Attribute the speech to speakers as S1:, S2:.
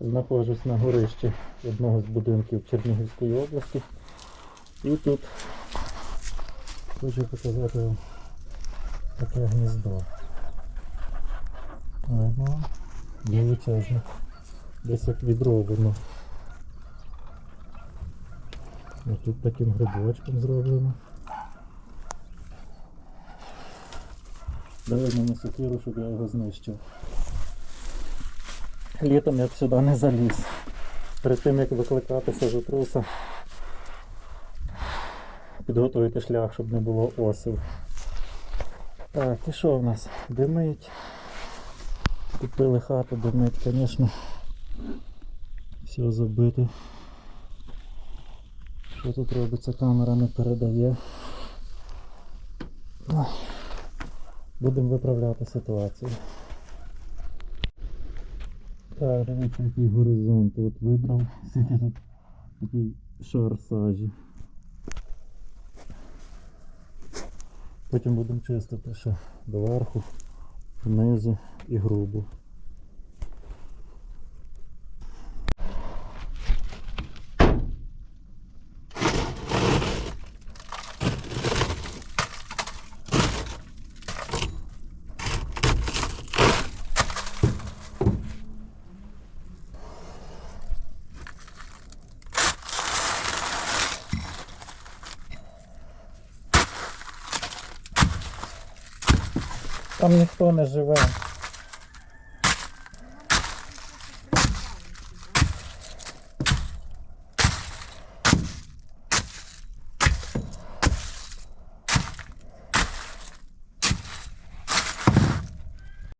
S1: Знаходжусь на горищі одного з будинків Чернігівської області. І тут хочу показати вам таке гніздо. Видно, величезне. Десь як відро воно. А тут таким грибочком зроблено. Дали мені сокиру, щоб я його знищив. Літом я б сюди не заліз. Перед тим як викликатися за труса, підготуйте шлях, щоб не було осив. Так, і що в нас? Димить. Купили хату, димить, звісно. Все забито. Що тут робиться, камера не передає. Будемо виправляти ситуацію. Так, дивіться, який горизонт от вибрав. Такий шар сажі. Потім будемо чистити ще доверху, внизу і грубо. Там ніхто не живе.